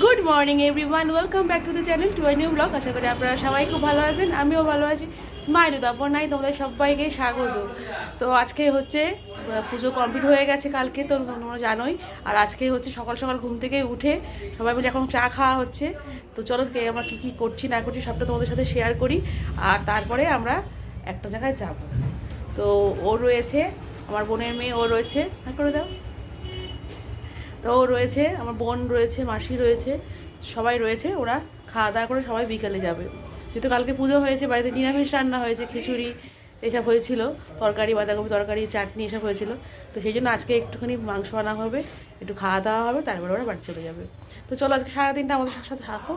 Good morning everyone welcome back to the channel to new blog আশা করি আপনারা সবাই খুব ভালো আছেন, আমিও ভালো আছি। স্মাইল তারপর নাই তোমাদের সবাইকে স্বাগত। তো আজকে হচ্ছে পুজো কমপ্লিট হয়ে গেছে কালকে, তো তোমরা জানোই। আর আজকে হচ্ছে সকাল সকাল ঘুম থেকে উঠে সবাই মিলে এখন চা খাওয়া হচ্ছে। তো চলো, কে আমরা কী কী করছি, না করছি, সবটা তোমাদের সাথে শেয়ার করি। আর তারপরে আমরা একটা জায়গায় যাব। তো ও রয়েছে, আমার বোনের মেয়ে ও রয়েছে। হ্যাঁ করে দাও। তো রয়েছে, আমার বোন রয়েছে, মাসি রয়েছে, সবাই রয়েছে, ওরা খাওয়া দাওয়া করে সবাই বিকালে যাবে। যেহেতু কালকে পুজো হয়েছে, বাড়িতে নিরামিষ রান্না হয়েছে, খিচুড়ি, এসব হয়েছিল, তরকারি, বাঁধাকপি, তরকারি, চাটনি, এসব হয়েছিল। তো সেই জন্য আজকে একটুখানি মাংস আনা হবে, একটু খাওয়া দাওয়া হবে, তারপরে ওরা বাড়ি চলে যাবে। তো চলো আজকে সারাদিনটা আমাদের সাথে থাকো,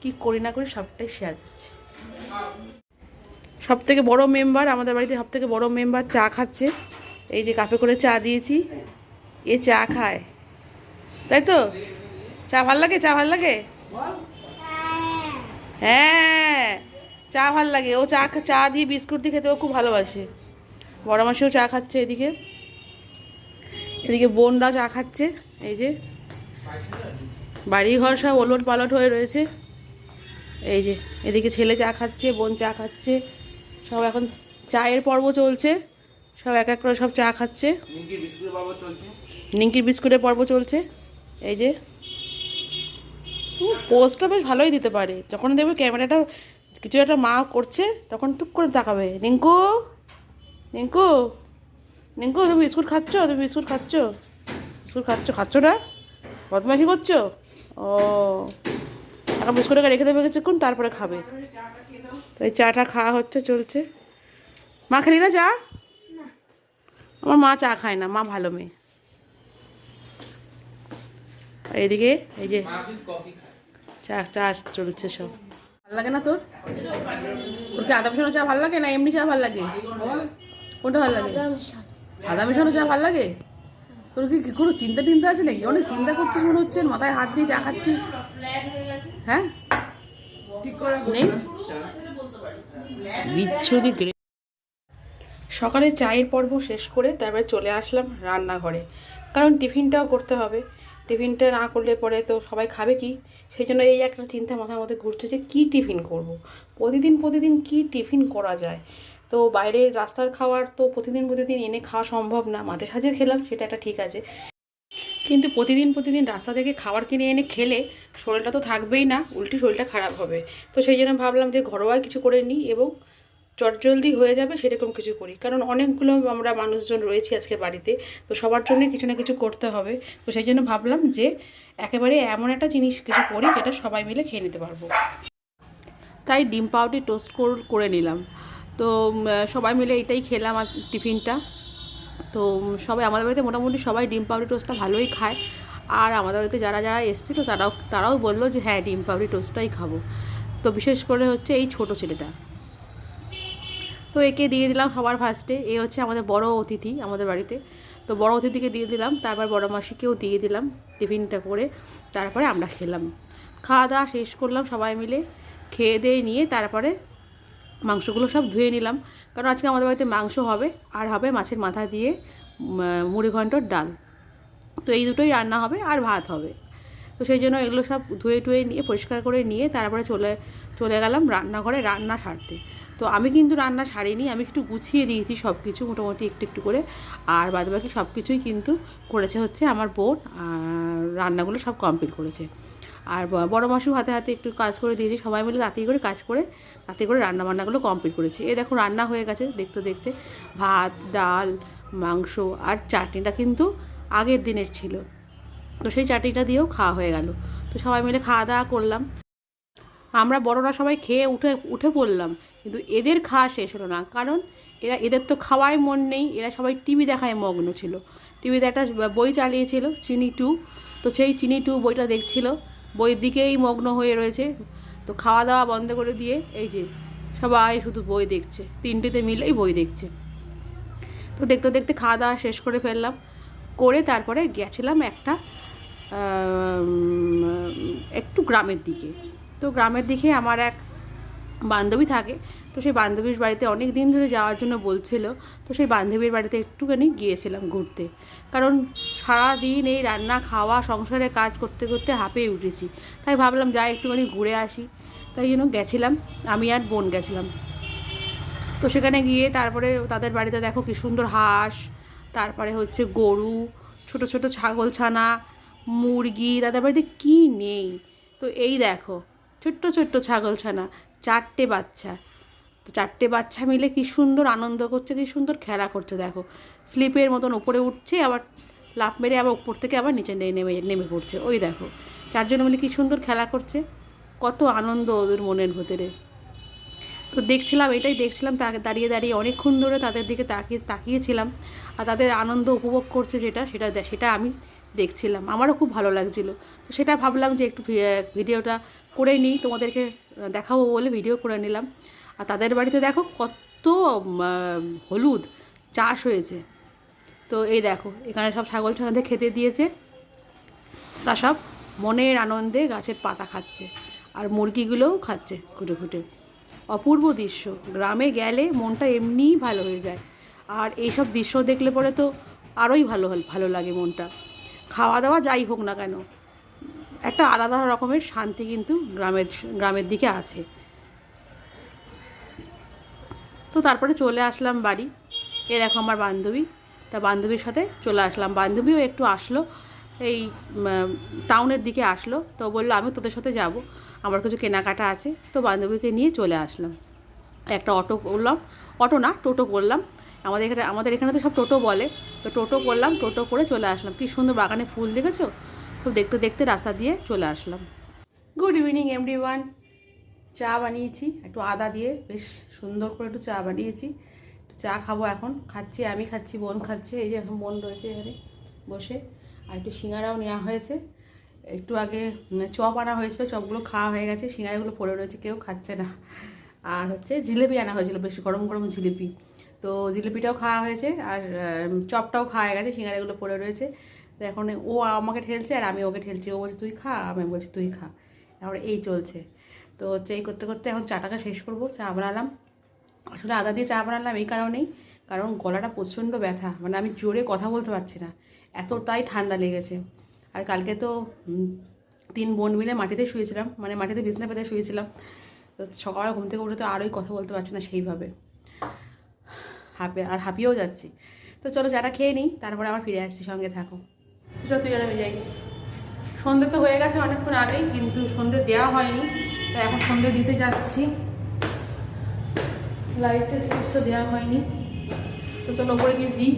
কী করি না করি সবটাই শেয়ার করছি। সব থেকে বড়ো মেম্বার আমাদের বাড়িতে সব থেকে বড়ো মেম্বার চা খাচ্ছে। এই যে কাপে করে চা দিয়েছি, এ চা খায়। তাই তো? চা ভালো লাগে? চা ভালো লাগে? হ্যাঁ। চা ভালো লাগে। ও চা চা দিয়ে বিস্কুট দিয়ে খেতে ও খুব ভালোবাসে। বড় মাসেও চা খাচ্ছে এদিকে। এদিকে বোনরা চা খাচ্ছে। এই যে বাড়ি ঘর সব ওলট পালট হয়ে রয়েছে। এই যে এদিকে ছেলে চা খাচ্ছে বোন চা খাচ্ছে। সব এখন চায়ের পর্ব চলছে। সব এক এক করে সব চা খাচ্ছে। নিমকির বিস্কুটের পর্ব চলছে। এই যে পোস্টটা বেশ ভালোই দিতে পারে। যখন দেখবে ক্যামেরাটা কিছু একটা মা করছে তখন টুক করে তাকাবে। নিঙ্কু নিঙ্কু নিঙ্কু তুমি বিস্কুট খাচ্ছ? তুমি বিস্কুট খাচ্ছ? বিস্কুট খাচ্ছ? খাচ্ছ না? বদমাশি করছ? ও এখন বিস্কুটটাকে রেখে দেবে কিছুক্ষণ তারপরে খাবে। তো এই চাটা খাওয়া হচ্ছে চলছে। মা খেলি না চা? আমার মা চা খায় না মা ভালো মেয়ে। আর এদিকে এই যে চা চা চলছে সব। ভালো লাগে না তোর? তোর কি আদা মেশানো চা ভালো লাগে না এমনি চা ভালো লাগে? কোনটা ভালো লাগে? আদা মেশানো চা ভালো লাগে? তোর কি কি কোনো চিন্তা টিন্তা আছে নাকি? অনেক চিন্তা করছিস মনে হচ্ছে মাথায় হাত দিয়ে চা খাচ্ছিস। হ্যাঁ? ঠিক করে নেই? বিচ্ছুদি গ্রে সকালে চায়ের পর্ব শেষ করে তারপরে চলে আসলাম রান্নাঘরে। কারণ টিফিনটাও করতে হবে। টিফিনটা না করলে পরে তো সবাই খাবে কি? সেই জন্য এই একটা চিন্তা মাথার মধ্যে ঘুরছে যে কী টিফিন করব। প্রতিদিন প্রতিদিন কি টিফিন করা যায়? তো বাইরের রাস্তার খাওয়ার তো প্রতিদিন প্রতিদিন এনে খাওয়া সম্ভব না। মাঝে সাঝে খেলাম, সেটা একটা ঠিক আছে। কিন্তু প্রতিদিন প্রতিদিন রাস্তা থেকে খাবার কিনে এনে খেলে শরীরটা তো থাকবেই না, উল্টি শরীরটা খারাপ হবে। তো সেই জন্য ভাবলাম যে ঘরোয়া কিছু করে নিই এবং চটজলদি হয়ে যাবে, সেরকম কিছু করি। কারণ অনেকগুলো আমরা মানুষজন রয়েছি আজকে বাড়িতে, তো সবার জন্য কিছু না কিছু করতে হবে। তো সেই জন্য ভাবলাম যে একেবারে এমন একটা জিনিস কিছু করি যেটা সবাই মিলে খেয়ে নিতে পারব। তাই ডিম পাউডার টোস্ট করে নিলাম। তো সবাই মিলে এটাই খেলাম আজ টিফিনটা। তো সবাই আমাদের বাড়িতে মোটামুটি সবাই ডিম পাউডার টোস্টটা ভালোই খায়। আর আমাদের বাড়িতে যারা যারা এসেছিল তারাও তারাও বলল যে হ্যাঁ ডিম পাউডার টোস্টটাই খাব। তো বিশেষ করে হচ্ছে এই ছোট ছেলেটা। তো একে দিয়ে দিলাম সবার ফার্স্টে এ। হচ্ছে আমাদের বড় অতিথি আমাদের বাড়িতে। তো বড় অতিথিকে দিয়ে দিলাম, তারপর বড় মাসিকেও দিয়ে দিলাম টিফিনটা করে, তারপরে আমরা খেলাম। খাওয়া দাওয়া শেষ করলাম সবাই মিলে, খেয়ে দিয়ে নিয়ে তারপরে মাংসগুলো সব ধুয়ে নিলাম। কারণ আজকে আমাদের বাড়িতে মাংস হবে, আর হবে মাছের মাথা দিয়ে মুড়ি ঘন্টর ডাল। তো এই দুটোই রান্না হবে আর ভাত হবে। তো সেই জন্য এগুলো সব ধুয়ে টুয়ে নিয়ে, পরিষ্কার করে নিয়ে তারপরে চলে চলে গেলাম রান্নাঘরে রান্না সারতে। তো আমি কিন্তু রান্না সারিনি, আমি একটু গুছিয়ে দিয়েছি সব কিছু মোটামুটি একটু একটু করে। আর বাদ বাকি সব কিছুই কিন্তু করেছে হচ্ছে আমার বোন রান্নাগুলো সব কমপ্লিট করেছে। আর বড় মাসু হাতে হাতে একটু কাজ করে দিয়েছি, সবাই মিলে তাড়াতাড়ি করে কাজ করে তাতে করে রান্না বান্নাগুলো কমপ্লিট করেছি। এ দেখো রান্না হয়ে গেছে দেখতে দেখতে, ভাত, ডাল, মাংস আর চাটনিটা কিন্তু আগের দিনের ছিল। তো সেই চাটনিটা দিয়েও খাওয়া হয়ে গেল। তো সবাই মিলে খাওয়া দাওয়া করলাম। আমরা বড়রা সবাই খেয়ে উঠে উঠে পড়লাম। কিন্তু এদের খাওয়া শেষ হলো না। কারণ এরা, এদের তো খাওয়াই মন নেই। এরা সবাই টিভি দেখায় মগ্ন ছিল। টিভিতে একটা বই চালিয়েছিল, চিনি টু। তো সেই চিনি টু বইটা দেখছিল। বইয়ের দিকেই মগ্ন হয়ে রয়েছে। তো খাওয়া দাওয়া বন্ধ করে দিয়ে এই যে সবাই শুধু বই দেখছে। তিনটেতে মিলেই বই দেখছে। তো দেখতে দেখতে খাওয়া দাওয়া শেষ করে ফেললাম। করে তারপরে গেছিলাম একটা একটু গ্রামের দিকে। তো গ্রামের দিকে আমার এক বান্ধবী থাকে, তো সেই বান্ধবীর বাড়িতে অনেক দিন ধরে যাওয়ার জন্য বলছিল, তো সেই বান্ধবীর বাড়িতে একটুখানি গিয়েছিলাম ঘুরতে। কারণ সারাদিন এই রান্না, খাওয়া সংসারে কাজ করতে করতে হাঁপিয়ে উঠেছি। তাই ভাবলাম, যাই একটুখানি ঘুরে আসি। তাই জন্য গেছিলাম, আমি আর বোন গেছিলাম। তো সেখানে গিয়ে তারপরে তাদের বাড়িতে দেখো কি সুন্দর হাঁস, তারপরে হচ্ছে গরু, ছোট ছোট ছাগল ছানা, মুরগি, তাদের বাড়িতে কী নেই? তো এই দেখো ছোট্ট ছোট্ট ছাগল ছানা চারটে বাচ্চা। তো চারটে বাচ্চা মিলে কি সুন্দর আনন্দ করছে, কি সুন্দর খেলা করছে, দেখো। স্লিপের মতন ওপরে উঠছে, আবার লাফ মেরে আবার উপর থেকে আবার নিচে নেমে নেমে পড়ছে। ওই দেখো, চারজন মিলে কি সুন্দর খেলা করছে। কত আনন্দ ওদের মনের ভেতরে। তো দেখছিলাম, এটাই দেখছিলাম তাকে দাঁড়িয়ে দাঁড়িয়ে অনেকক্ষণ ধরে তাদের দিকে তাকিয়ে, তাকিয়েছিলাম। আর তাদের আনন্দ উপভোগ করছে যেটা, সেটা সেটা আমি দেখছিলাম। আমারও খুব ভালো লাগছিল। তো সেটা ভাবলাম যে একটু ভিডিওটা করে নিই, তোমাদেরকে দেখাবো বলে ভিডিও করে নিলাম। আর তাদের বাড়িতে দেখো কত হলুদ চাষ হয়েছে। তো এই দেখো, এখানে সব ছাগল ছানাদের খেতে দিয়েছে। তারা সব মনের আনন্দে গাছের পাতা খাচ্ছে আর মুরগিগুলোও খাচ্ছে খুঁটে খুঁটে। অপূর্ব দৃশ্য। গ্রামে গেলে মনটা এমনিই ভালো হয়ে যায়। আর এইসব দৃশ্য দেখলে পরে তো আরোই ভালো ভালো লাগে মনটা। খাওয়া দাওয়া যাই হোক না কেন, একটা আলাদা রকমের শান্তি কিন্তু গ্রামের গ্রামের দিকে আছে। তো তারপরে চলে আসলাম বাড়ি এ দেখো আমার বান্ধবী, তা বান্ধবীর সাথে চলে আসলাম। বান্ধবীও একটু আসলো, এই টাউনের দিকে আসলো, তো বলল আমি তোদের সাথে যাব, আমার কিছু কেনাকাটা আছে, তো বান্ধবীকে নিয়ে চলে আসলাম। একটা অটো করলাম, অটো না, টোটো করলাম আমাদের এখানে আমাদের এখানে তো সব টোটো বলে। তো টোটো করলাম, টোটো করে চলে আসলাম। কি সুন্দর বাগানে ফুল দেখেছ? তো দেখতে দেখতে রাস্তা দিয়ে চলে আসলাম। গুড ইভিনিং এমডি ওয়ান চা বানিয়েছি, একটু আদা দিয়ে, বেশ সুন্দর করে একটু চা বানিয়েছি। একটু চা খাব এখন। খাচ্ছি, আমি খাচ্ছি, বোন খাচ্ছে। এই যে এখন বোন রয়েছে এখানে বসে। আর একটু সিঙ্গারাও নেওয়া হয়েছে। একটু আগে চপ আনা হয়েছিল, চপগুলো খাওয়া হয়ে গেছে। সিঙ্গারাগুলো পড়ে রয়েছে, কেউ খাচ্ছে না। আর হচ্ছে জিলেপি আনা হয়েছিল, বেশ গরম গরম জিলিপি। তো জিলিপিটাও খাওয়া হয়েছে আর চপটাও খাওয়া গেছে, সিঙ্গারাগুলো পড়ে রয়েছে। তো এখন ও আমাকে ঠেলছে আর আমি ওকে ঠেলছি। ও বলছে, তুই খা, আমি বলছি, তুই খা। এখন এই চলছে। তো হচ্ছে এই করতে করতে এখন চাটাকে শেষ করব, চা বানালাম। আসলে আদা দিয়ে চা বানালাম এই কারণেই, কারণ গলাটা প্রচণ্ড ব্যথা। মানে আমি জোরে কথা বলতে পারছি না। এতটাই ঠান্ডা লেগেছে। আর কালকে তো তিন বোন মিলে মাটিতে শুয়েছিলাম। মানে মাটিতে বিছনা পেতে শুয়েছিলাম। তো সকাল ঘুম থেকে উঠে তো আরোই কথা বলতে পারছি না সেইভাবে। হাঁপে, আর হাঁপিয়েও যাচ্ছি। তো চলো যারা খেয়ে নিই, তারপরে আবার ফিরে আসছি, সঙ্গে থাকো। চলো তুই আমি যাই। সন্ধে তো হয়ে গেছে অনেকক্ষণ আগেই, কিন্তু সন্ধে দেওয়া হয়নি, তাই এখন সন্ধে দিতে যাচ্ছি। লাইটটা সুইচ তো দেওয়া হয়নি। তো চলো, ওপরে গিয়ে দিই।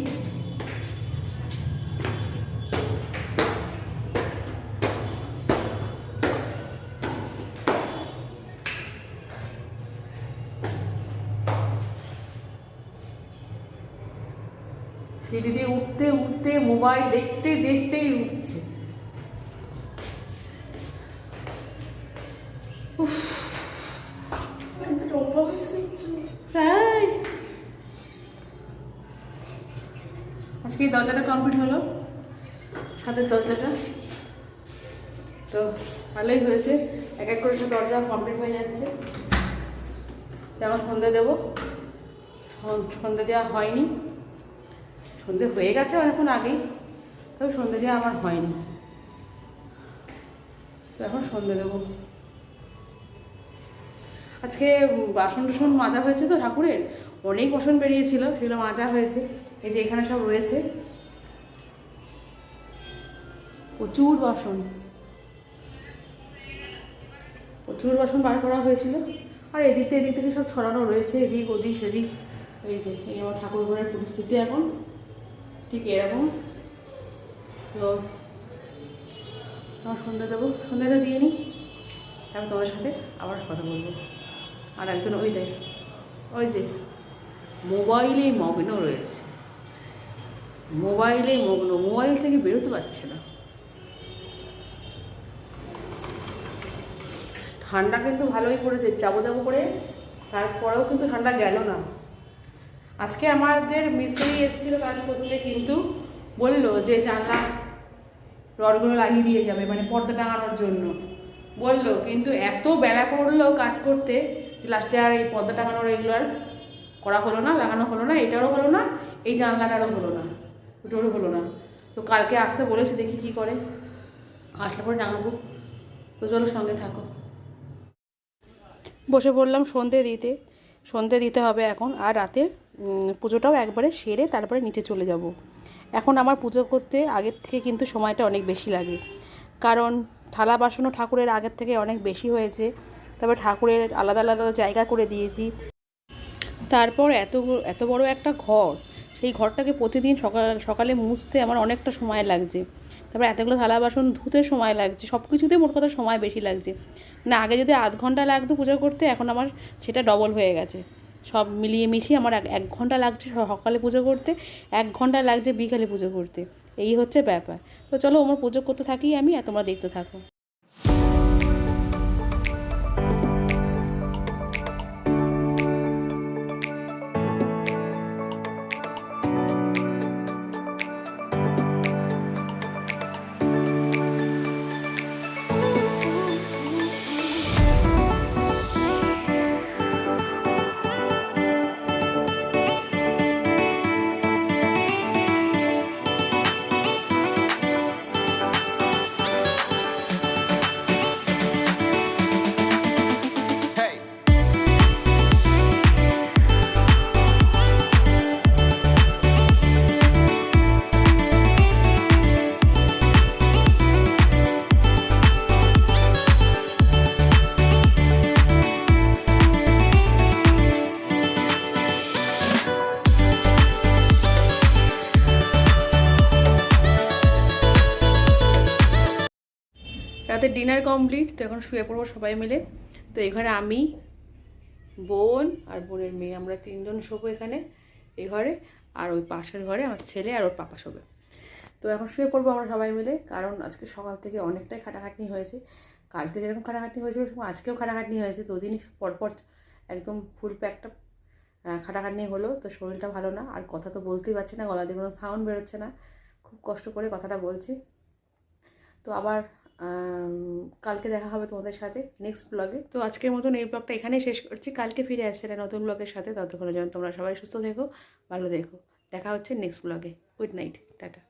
উঠতে মোবাইল দেখতে, দেখতেই উঠছে। আজকে এই দরজাটা কমপ্লিট হলো। ছাদের দরজাটা। তো ভালোই হয়েছে। এক এক করে দরজা কমপ্লিট হয়ে যাচ্ছে। যেমন সন্ধে দেবো। সন- সন্ধে দেওয়া হয়নি। সন্ধে হয়ে গেছে অনেকক্ষণ আগেই, তবে সন্ধে দিয়ে আমার হয়নি। তো এখন সন্ধে দেবো। আজকে বাসন টাসন মাজা হয়েছে তো ঠাকুরের? অনেক বাসন বেরিয়েছিল, সেগুলো মাজা হয়েছে। এই যে এখানে সব রয়েছে। প্রচুর বাসন। প্রচুর বাসন বার করা হয়েছিল। আর এদিক এদিক থেকে সব ছড়ানো রয়েছে, এদিক, ওদিক, সেদিক। এই যে, এই আমার ঠাকুর ঘরের পরিস্থিতি এখন। ঠিক এরকম। তো আমার সন্ধ্যা দেবো। সন্ধ্যাটা দিয়ে নিই। তারপর তোমাদের সাথে আবার কথা বলব। আর একজন ওই দেয় ওই যে মোবাইলে মগ্ন রয়েছে। মোবাইলে মগ্ন, মোবাইল থেকে বেরোতে পারছে না। ঠান্ডা কিন্তু ভালোই পড়েছে যাব যাব করে। তারপরেও কিন্তু ঠান্ডা গেল না। আজকে আমাদের মিস্ত্রি এসেছিল কাজ করতে কিন্তু বলল যে জানলা রডগুলো লাগিয়ে দিয়ে যাবে মানে পর্দা টাঙানোর জন্য। বলল কিন্তু এত বেলা পড়ল কাজ করতে যে লাস্টে আর এই পর্দা টাঙানোর এগুলো আর করা হলো না লাগানো হলো না এটারও হলো না এই জানলাটারও হলো না দুটোরও হলো না। তো কালকে আসতে বলেছে দেখি কি করে। আসলে পরে টাঙাবো। তো চলো সঙ্গে থাকো। বসে পড়লাম সন্ধে দিতে। সন্ধে দিতে হবে এখন আর রাতে উম, পুজোটাও একবারে সেরে তারপরে নিচে চলে যাব। এখন আমার পুজো করতে আগের থেকে কিন্তু সময়টা অনেক বেশি লাগে। কারণ থালা বাসনও ঠাকুরের আগের থেকে অনেক বেশি হয়েছে। তারপর ঠাকুরের আলাদা আলাদা জায়গা করে দিয়েছি। তারপর এত এত বড় একটা ঘর, সেই ঘরটাকে প্রতিদিন সকাল, সকালে মুছতে আমার অনেকটা সময় লাগছে। তারপর এতগুলো থালা বাসন ধুতে সময় লাগছে সব কিছুতে মোট কথা সময় বেশি লাগছে। না আগে যদি আধ ঘণ্টা লাগতো পুজো করতে, এখন আমার সেটা ডবল হয়ে গেছে। সব মিলিয়ে মিশিয়ে আমার এক- ঘণ্টা লাগছে সকালে পুজো করতে, এক ঘণ্টা লাগছে বিকালে পুজো করতে। এই হচ্ছে ব্যাপার। তো চলো আমার পুজো করতে থাকি আমি আর তোমরা দেখতে থাকো। ডিনার কমপ্লিট তো এখন শুয়ে পড়ব সবাই মিলে। তো ঘরে আমি, বোন আর বোনের মেয়ে, আমরা তিনজন শোবো এখানে, এই ঘরে, আর ওই পাশের ঘরে আমার ছেলে আর ওর পাপা শোবে। তো এখন শুয়ে পড়ব আমরা সবাই মিলে, কারণ আজকে সকাল থেকে অনেকটাই খাটাখাটনি হয়েছে। কালকে যেরকম খাটাখাটনি হয়েছিল, সেরকম আজকেও খাটাখাটনি হয়েছে। দুদিন পরপর একদম ফুল প্যাকটা খাটাখাটনি হলো, তো শরীরটা ভালো না। আর কথা তো বলতেই পারছি না গলা দিয়ে কোনো সাউন্ড বেরোচ্ছে না। খুব কষ্ট করে কথাটা বলছি। তো আবার কালকে দেখা হবে তোমাদের সাথে নেক্সট ব্লগে তো আজকের মতন এই ব্লগটা এখানেই শেষ করছি। কালকে ফিরে আসছে নতুন ব্লগের সাথে। ততক্ষণের জন্য তোমরা সবাই সুস্থ থেকো, ভালো দেখো দেখা হচ্ছে নেক্সট ব্লগে গুড নাইট টাটা